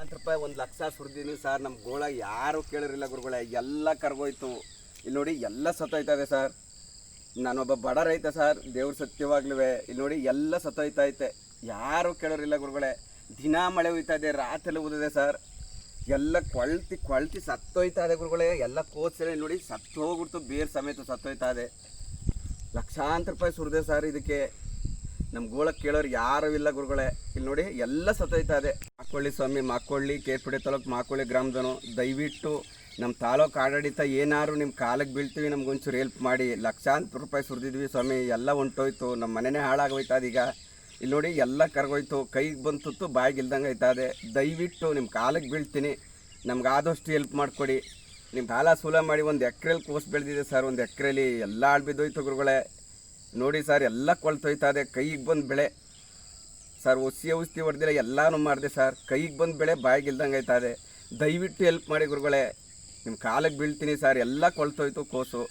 ಲಕ್ಷಾಂತರ ರೂಪಾಯಿ ಒಂದು ಲಕ್ಷ ಸುರಿದೀನಿ ಸರ್. ನಮ್ಮ ಗೋಳ ಯಾರು ಕೇಳಿರಲಿಲ್ಲ ಗುರುಗಳ. ಎಲ್ಲ ಕರ್ಗೋಯ್ತು. ಇಲ್ಲಿ ನೋಡಿ ಎಲ್ಲ ಸತ್ತೋಯ್ತಾಯಿದೆ ಸರ್. ನಾನೊಬ್ಬ ಬಡ ರೈತ ಸರ್. ದೇವ್ರ ಸತ್ಯವಾಗ್ಲೂ ಇಲ್ಲಿ ನೋಡಿ ಎಲ್ಲ ಸತ್ತೋಯ್ತಾ ಐತೆ ಯಾರು ಕೇಳೋರಿಲ್ಲ ಗುರುಗಳೇ. ದಿನ ಮಳೆ ಹೋಯ್ತಾ ಇದೆ ರಾತ್ರಿ ಊದಿದೆ ಸರ್. ಎಲ್ಲ ಕೊಳ್ತಿ ಕೊಳ್ತಿ ಸತ್ತೋಯ್ತಾ ಇದೆ ಗುರುಗಳೇ. ಎಲ್ಲ ಕೋಸೆಲೆ ನೋಡಿ ಸತ್ತು ಹೋಗ್ಬಿಡ್ತು ಬೇರ್ ಸಮೇತ ಸತ್ತೋಯ್ತಾ ಇದೆ. ಲಕ್ಷಾಂತರ ರೂಪಾಯಿ ಸುರಿದೆ ಸರ್ ಇದಕ್ಕೆ. ನಮ್ಮ ಗೋಳಕ್ಕೆ ಕೇಳೋರು ಯಾರೂ ಇಲ್ಲ ಗುರುಗಳೇ. ಇಲ್ಲಿ ನೋಡಿ ಎಲ್ಲ ಸತ್ತೋಯ್ತಾ ಇದೆ. ಮಾಕೊಳ್ಳಿ ಸ್ವಾಮಿ, ಮಾಕೊಳ್ಳಿ. ಕೇರ್ಪುಡೆ ತಾಲೂಕು ಮಾಕೊಳ್ಳಿ ಗ್ರಾಮದನು ದಯವಿಟ್ಟು ನಮ್ಮ ತಾಲೂಕು ಆಡಳಿತ ಏನಾದ್ರು ನಿಮ್ಮ ಕಾಲಕ್ಕೆ ಬೀಳ್ತೀವಿ, ನಮ್ಗೊಂಚೂರು ಹೆಲ್ಪ್ ಮಾಡಿ. ಲಕ್ಷಾಂತರ ರೂಪಾಯಿ ಸುರಿದಿದ್ವಿ ಸ್ವಾಮಿ. ಎಲ್ಲ ಹೊಂಟೋಯ್ತು. ನಮ್ಮ ಮನೆನೇ ಹಾಳಾಗೋಯ್ತಾ ಈಗ ಇಲ್ಲಿ ನೋಡಿ ಎಲ್ಲ ಕರ್ಗೋಯ್ತು. ಕೈಗೆ ಬಂತುತ್ತು, ಬಾಯಿಗೆ ಇಲ್ದಂಗೆ ಆಯ್ತಾ ಇದೆ ದಯವಿಟ್ಟು ನಿಮ್ಮ ಕಾಲಕ್ಕೆ ಬೀಳ್ತೀನಿ. ನಮ್ಗೆ ಆದಷ್ಟು ಹೆಲ್ಪ್ ಮಾಡಿಕೊಡಿ. ನಿಮ್ಮ ಸಾಲ ಸೂಲ ಮಾಡಿ ಒಂದು ಎಕ್ರೆಲಿ ಕೋಸ್ ಬೆಳೆದಿದೆ ಸರ್. ಒಂದು ಎಕ್ರೆಲಿ ಎಲ್ಲ ಆಳ್ಬಿದ್ದೋಯ್ತು ಬಿದ್ದೋಯ್ತು ಗುರುಗಳೇ. ನೋಡಿ ಸರ್, ಎಲ್ಲ ಕೊಳ್ತೋಯ್ತಾ ಇದೆ ಕೈಗೆ ಬಂದು ಬೆಳೆ. ಸರ್ ಒಸಿ ಔಷಧಿ ಹೊಡೆದಿಲ್ಲ ಎಲ್ಲನೂ ಮಾಡಿದೆ ಸರ್ ಕೈಗೆ ಬಂದು ಬೆಳೆ ಬಾಯಿಗೆ ಇಲ್ದಂಗೆ ಆಯ್ತಾ ಇದೆ ದಯವಿಟ್ಟು ಹೆಲ್ಪ್ ಮಾಡಿ ಗುರುಗಳೇ. ನಿಮ್ಮ ಕಾಲಕ್ಕೆ ಬೀಳ್ತೀನಿ ಸರ್ ಎಲ್ಲ ಕೊಳ್ತೋಯ್ತು, ಕೋಸು.